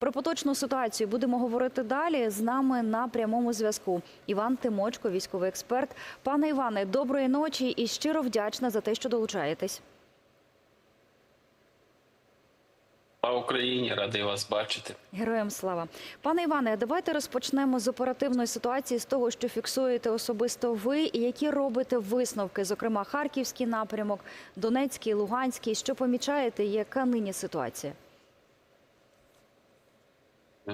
Про поточну ситуацію будемо говорити далі. З нами на прямому зв'язку Іван Тимочко, військовий експерт. Пане Іване, доброї ночі і щиро вдячна за те, що долучаєтесь. Слава Україні, радий вас бачити. Героям слава, пане Іване. Давайте розпочнемо з оперативної ситуації з того, що фіксуєте особисто ви, і які робите висновки, зокрема Харківський напрямок, Донецький, Луганський. Що помічаєте, яка нині ситуація?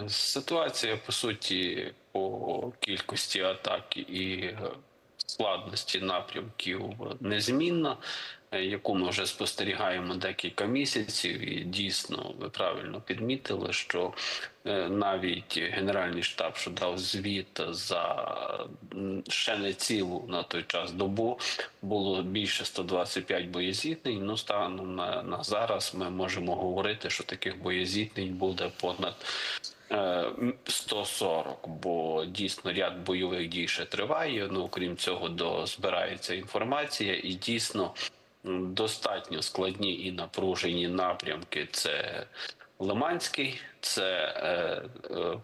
Ситуація по суті по кількості атак і складності напрямків незмінна, е, яку ми вже спостерігаємо декілька місяців. І дійсно, ви правильно підмітили, що е, навіть Генеральний штаб, що дав звіт за ще не цілу на той час добу, було більше 125 боєзітнень. Ну станом на, на зараз ми можемо говорити, що таких боєзітнень буде понад е, 140, бо дійсно ряд бойових дій ще триває. Ну окрім цього, до збирається інформація, і дійсно достатньо складні і напружені напрямки. Це Лиманський, це е, е,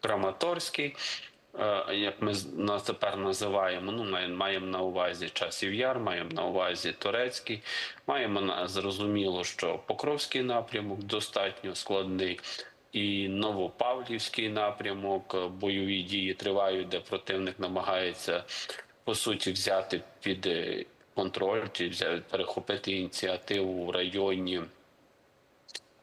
Краматорський. е, Як ми нас тепер називаємо, ну має- маємо на увазі часів яр, маємо на увазі турецький, маємо на зрозуміло, що Покровський напрямок достатньо складний, і Новопавлівський напрямок. Бойові дії тривають, де противник намагається по суті взяти під е, контроль чи перехопити ініціативу в районі.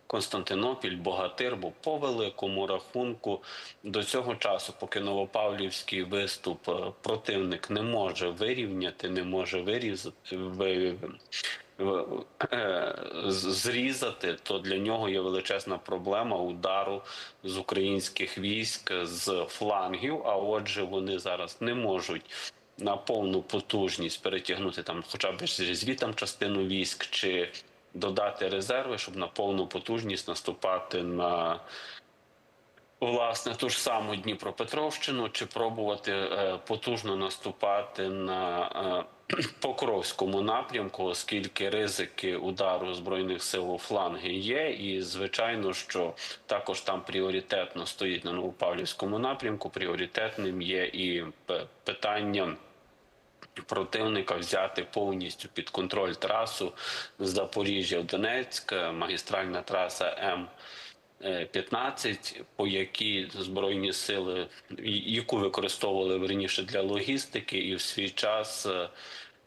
Константинопіль, Богатир, бо по великому рахунку до цього часу, поки Новопавлівський виступ е, противник не може вирівняти, не може вирізати, е, зрізати, то для нього є величезна проблема удару з українських військ з флангів. А отже, вони зараз не можуть на повну потужність перетягнути там, хоча б звітам частину військ чи додати резерви, щоб на повну потужність наступати на власне ту ж саму Дніпропетровщину, чи пробувати е, потужно наступати на е, Покровському напрямку, оскільки ризики удару збройних сил у фланги є, і звичайно, що також там пріоритетно стоїть на Новопавлівському напрямку. Пріоритетним є і п- питання противника взяти повністю під контроль трасу Запоріжжя Донецьк, магістральна траса М. 15, по якій збройні сили, яку використовували верніше для логістики, і в свій час е,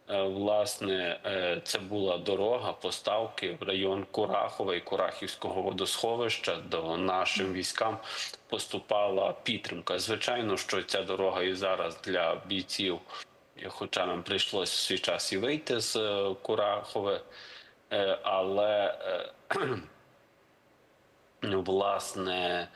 е, власне е, це була дорога поставки в район Курахова і Курахівського водосховища. До нашим військам поступала підтримка. Звичайно, що ця дорога і зараз для бійців, е, хоча нам прийшлося в свій час і вийти з е, Курахове, е, але е, власне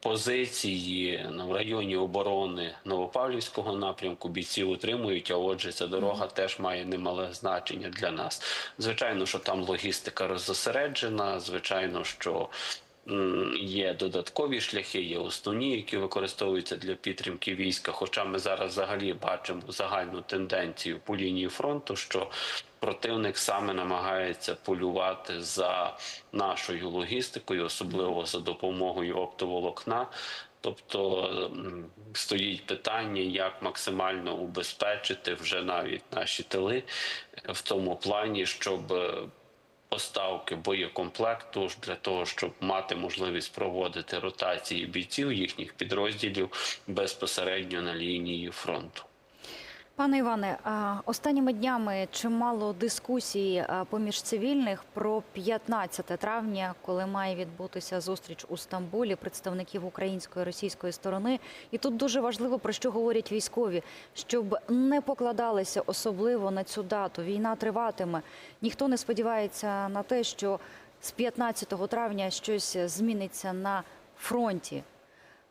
позиції ну, в районі оборони Новопавлівського напрямку бійці утримують. А отже, ця дорога теж має немале значення для нас. Звичайно, що там логістика роззосереджена. Звичайно, що є додаткові шляхи, є основні, які використовуються для підтримки війська. Хоча ми зараз взагалі бачимо загальну тенденцію по лінії фронту, що противник саме намагається полювати за нашою логістикою, особливо за допомогою оптоволокна. Тобто стоїть питання, як максимально убезпечити вже навіть наші тили в тому плані, щоб е, поставки боєкомплекту для того, щоб мати можливість проводити ротації бійців їхніх підрозділів безпосередньо на лінії фронту. Пане Іване, останніми днями чимало дискусій поміж цивільних про 15 травня, коли має відбутися зустріч у Стамбулі представників української і російської сторони. І тут дуже важливо про що говорять військові, щоб не покладалися особливо на цю дату. Війна триватиме. Ніхто не сподівається на те, що з 15 травня щось зміниться на фронті.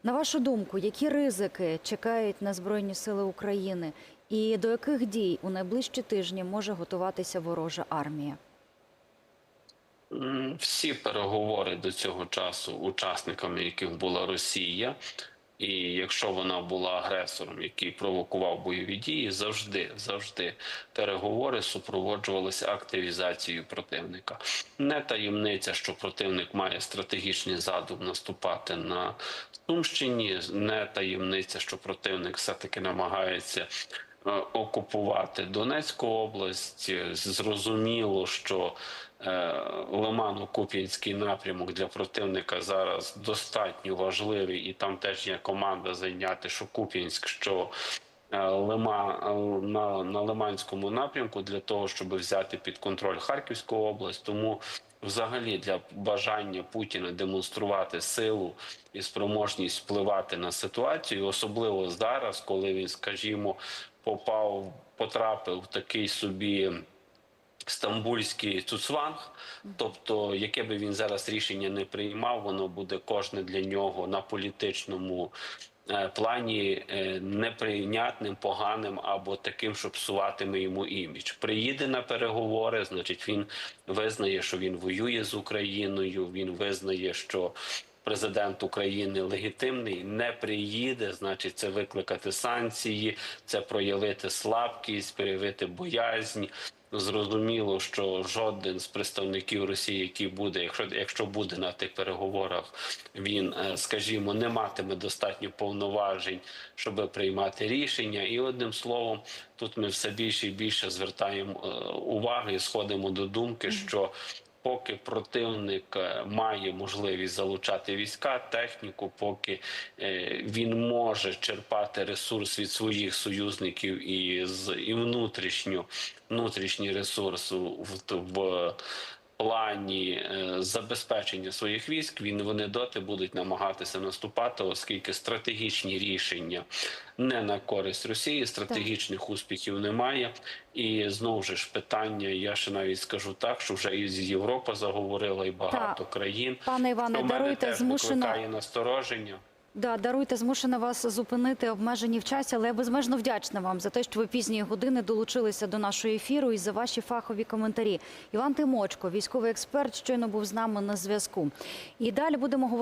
На вашу думку, які ризики чекають на Збройні Сили України, і до яких дій у найближчі тижні може готуватися ворожа армія? Всі переговори до цього часу, учасниками яких була Росія, І якщо вона була агресором, який провокував бойові дії, завжди завжди переговори супроводжувалися активізацією противника. Не таємниця, що противник має стратегічний задум наступати на Сумщині. Не таємниця, що противник все таки намагається окупувати Донецьку область. Зрозуміло, що е, Лимано-Куп'янський напрямок для противника зараз достатньо важливий, і там теж є команда зайняти що Куп'янськ, що е, Лима е, на, на Лиманському напрямку для того, щоб взяти під контроль Харківську область. Тому взагалі для бажання Путіна демонструвати силу і спроможність впливати на ситуацію, особливо зараз, коли він, скажімо, попав, потрапив в такий собі стамбульський цуцванг, тобто, яке би він зараз рішення не приймав, воно буде кожне для нього на політичному е, плані е, неприйнятним, поганим або таким, що псуватиме йому імідж. Приїде на переговори, значить він визнає, що він воює з Україною. Він визнає, що президент України легітимний, не приїде, значить, це викликати санкції, це проявити слабкість, проявити боязнь. Зрозуміло, що жоден з представників Росії, який буде, якщо якщо буде на тих переговорах, він, е, скажімо, не матиме достатньо повноважень, щоб приймати рішення. І одним словом, тут ми все більше і більше звертаємо е, уваги і сходимо до думки, що Поки противник е, має можливість залучати війська, техніку, поки е, він може черпати ресурс від своїх союзників і з і внутрішньо внутрішній ресурс в, в плані е, забезпечення своїх військ, він вони доти будуть намагатися наступати, оскільки стратегічні рішення не на користь Росії, стратегічних успіхів немає. І знову ж питання. Я ще навіть скажу так, що вже і Європа заговорила, і багато Так. країн. Пане Іване, даруйте змушено. настороження. Да, даруйте, змушена вас зупинити обмежені в часі, але я безмежно вдячна вам за те, що ви пізньої години долучилися до нашого ефіру і за ваші фахові коментарі. Іван Тимочко, військовий експерт, щойно був з нами на зв'язку. І далі будемо говорити.